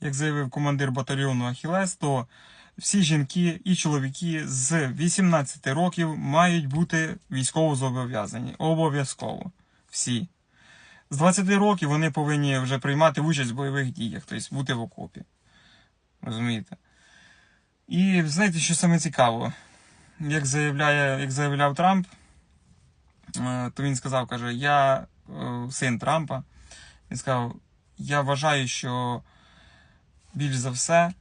як заявив командир батальйону Ахілес, то всі жінки і чоловіки з 18 років мають бути військово зобов'язані. Обов'язково. Всі. З 20 років вони повинні вже приймати участь в бойових діях, тобто бути в окопі. Розумієте? І знаєте, що саме цікаво? Як, заявляє, як заявляв Трамп, е, то він сказав, каже, я е, син Трампа. Він сказав, я вважаю, що більш за все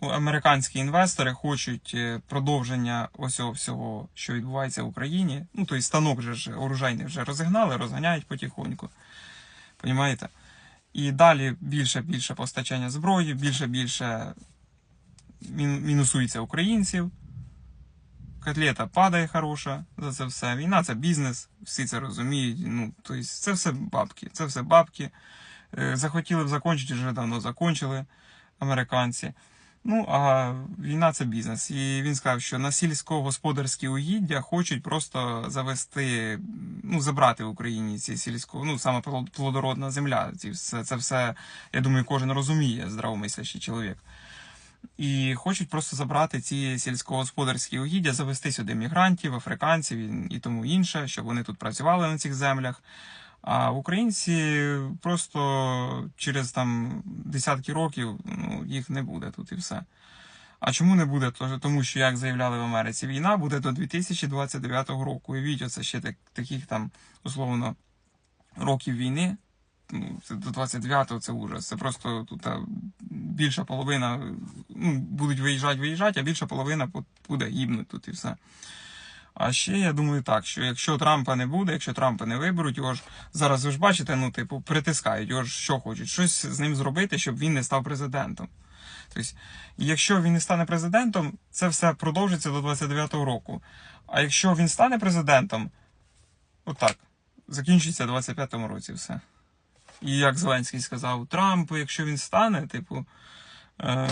американські інвестори хочуть е, продовження ось всього, що відбувається в Україні. Ну, тобто станок же ж оружейний вже розігнали, розганяють потихоньку. Понімаєте? І далі більше більше постачання зброї, більше більше мінусується українців. Котлета падає хороша за це все. Війна це бізнес, всі це розуміють. Ну, тобто це все бабки. Це все бабки. Е, Захотіли б закінчити, вже давно закончили американці. Ну, а війна це бізнес. І він сказав, що на сільськогосподарські угіддя хочуть просто завести, ну, забрати в Україні ці сільсько, ну, саме плодородна земля. Ці все, це все, я думаю, кожен розуміє, здравомислящий чоловік. І хочуть просто забрати ці сільськогосподарські угіддя, завести сюди мігрантів, африканців і тому інше, щоб вони тут працювали на цих землях. А українці просто через там десятки років ну, їх не буде тут і все. А чому не буде? Тому що, як заявляли в Америці, війна буде до 2029 року. Уявіть, оце ще так, таких там, условно, років війни. Ну, це до 29-го це ужас. Це просто тут більша половина ну, будуть виїжджати, виїжджати, а більша половина буде гибнуть тут і все. А ще я думаю так, що якщо Трампа не буде, якщо Трампа не виберуть, його ж зараз ви ж бачите, ну, типу, притискають, його ж що хочуть, щось з ним зробити, щоб він не став президентом. Тобто, якщо він не стане президентом, це все продовжиться до 29-го року. А якщо він стане президентом, отак, закінчиться в 25-му році все. І як Зеленський сказав, Трамп, якщо він стане, типу. Е,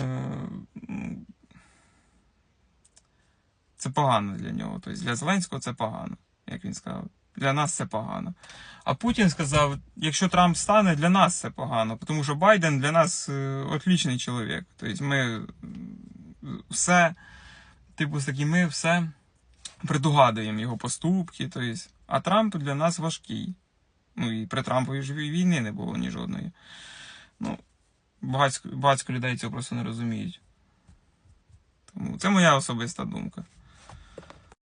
це погано для нього. Тобто для Зеленського це погано, як він сказав. Для нас це погано. А Путін сказав, якщо Трамп стане, для нас це погано, тому що Байден для нас е, отлічний чоловік. Тобто ми все, типу, з таким, ми все предугадуємо його поступки. Тобто, а Трамп для нас важкий. Ну і при Трампові ж війни не було ні жодної. Ну, багатько, багатько людей цього просто не розуміють. Тому це моя особиста думка.